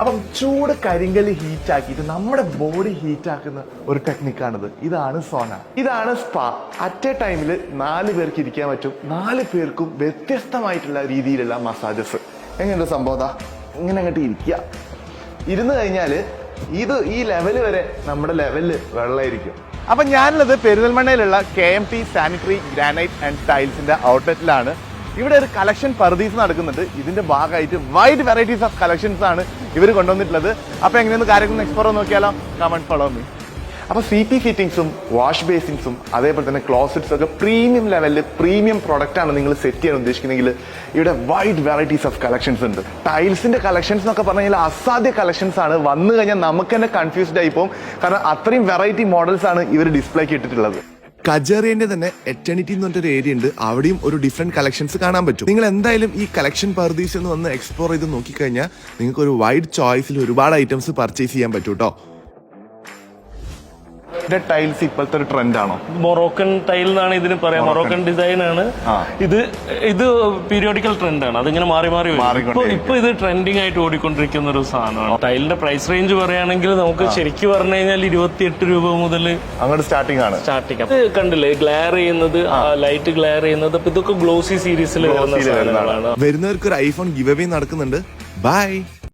അപ്പം ചൂട് കരിങ്കൽ ഹീറ്റ് ആക്കിയിട്ട് നമ്മുടെ ബോഡി ഹീറ്റ് ആക്കുന്ന ഒരു ടെക്നിക്കാണിത് ഇതാണ് സോന ഇതാണ് സ്പാ അറ്റ് എ ടൈമിൽ നാല് പേർക്ക് ഇരിക്കാൻ പറ്റും. നാല് പേർക്കും വ്യത്യസ്തമായിട്ടുള്ള രീതിയിലുള്ള മസാജസ് എങ്ങനെയുണ്ട് സംഭവം ഇങ്ങനെ അങ്ങോട്ട് ഇരിക്കുക ഇരുന്ന് കഴിഞ്ഞാൽ ഇത് ഈ ലെവൽ വരെ നമ്മുടെ ലെവലിൽ വെള്ളമായിരിക്കും. അപ്പം ഞാനുള്ളത് പെരിന്തൽമണ്ണയിലുള്ള K M T sanitary granite and ടൈൽസിന്റെ ഔട്ട്ലെറ്റിലാണ് ഇവിടെ ഒരു കളക്ഷൻ പർദീസ് നടക്കുന്നുണ്ട്. ഇതിന്റെ ഭാഗമായിട്ട് വൈഡ് വെറൈറ്റീസ് ഓഫ് കളക്ഷൻസ് ആണ് ഇവർ കൊണ്ടുവന്നിട്ടുള്ളത്. അപ്പൊ എങ്ങനെയൊന്ന് കാര്യങ്ങൾ എക്സ്പ്ലോർ നോക്കിയാലോ? കമന്റ് ഫോളോ മീ അപ്പൊ സി പി ഫിറ്റിംഗ്സും വാഷ് ബേസിൻസും അതേപോലെ തന്നെ ക്ലോസറ്റ്സ് ഒക്കെ പ്രീമിയം ലെവലിൽ പ്രീമിയം പ്രൊഡക്റ്റ് ആണ് നിങ്ങൾ സെറ്റ് ചെയ്യാൻ ഉദ്ദേശിക്കുന്നെങ്കിൽ ഇവിടെ വൈഡ് വെറൈറ്റീസ് ഓഫ് കളക്ഷൻസ് ഉണ്ട്. ടൈൽസിന്റെ കളക്ഷൻസ് എന്നൊക്കെ പറഞ്ഞു കഴിഞ്ഞാൽ അസാധ്യ കളക്ഷൻസ് ആണ്. വന്നു കഴിഞ്ഞാൽ നമുക്ക് തന്നെ കൺഫ്യൂസ്ഡ് ആയി പോകും. കാരണം അത്രയും വെറൈറ്റി മോഡൽസ് ആണ് ഇവർ ഡിസ്പ്ലേക്ക് ഇട്ടിട്ടുള്ളത് കജേറിയന്റെ തന്നെ എറ്റേണിറ്റി എന്ന് പറഞ്ഞൊരു ഏരിയ ഉണ്ട്. അവിടെയും ഒരു ഡിഫറെന്റ് കളക്ഷൻസ് കാണാൻ പറ്റും. നിങ്ങൾ എന്തായാലും ഈ കളക്ഷൻ പർദീസ് എന്ന് വന്ന് എക്സ്പ്ലോർ ചെയ്ത് നോക്കിക്കഴിഞ്ഞാൽ നിങ്ങൾക്ക് ഒരു വൈഡ് ചോയ്സിൽ ഒരുപാട് ഐറ്റംസ് പർച്ചേസ് ചെയ്യാൻ പറ്റും കേട്ടോ ടൈൽസ് ഇപ്പോഴത്തെ ഒരു ട്രെൻഡ് ആണോ? മൊറോക്കൻ ടൈൽ എന്നാണ് ഇതിന് പറയാം. മൊറോക്കൻ ഡിസൈൻ ആണ്. ഇത് ഇത് പീരിയോഡിക്കൽ ട്രെൻഡ് ആണ്. അതിങ്ങനെ മാറി മാറി വരും. ഇപ്പൊ ഇപ്പൊ ഇത് ട്രെൻഡിങ് ആയിട്ട് ഓടിക്കൊണ്ടിരിക്കുന്ന ഒരു സാധനമാണ്. ടൈലിന്റെ പ്രൈസ് റേഞ്ച് പറയുകയാണെങ്കിൽ നമുക്ക് ശരിക്കും പറഞ്ഞു കഴിഞ്ഞാൽ ഇരുപത്തിയെട്ട് രൂപ മുതൽ അങ്ങോട്ട് സ്റ്റാർട്ടിംഗ് ആണ്. സ്റ്റാർട്ടിങ് ഇത് കണ്ടില്ലേ? ഗ്ലെയർ ചെയ്യുന്നത് ലൈറ്റ് ഗ്ലെയർ ചെയ്യുന്നത്. അപ്പൊ ഇതൊക്കെ ഗ്ലോസി സീരീസിൽ വരുന്ന. സാധനങ്ങളാണ്. വരുന്നവർക്ക് ഒരു ഐഫോൺ ഗിവ് അവേ നടക്കുന്നുണ്ട്. ബൈ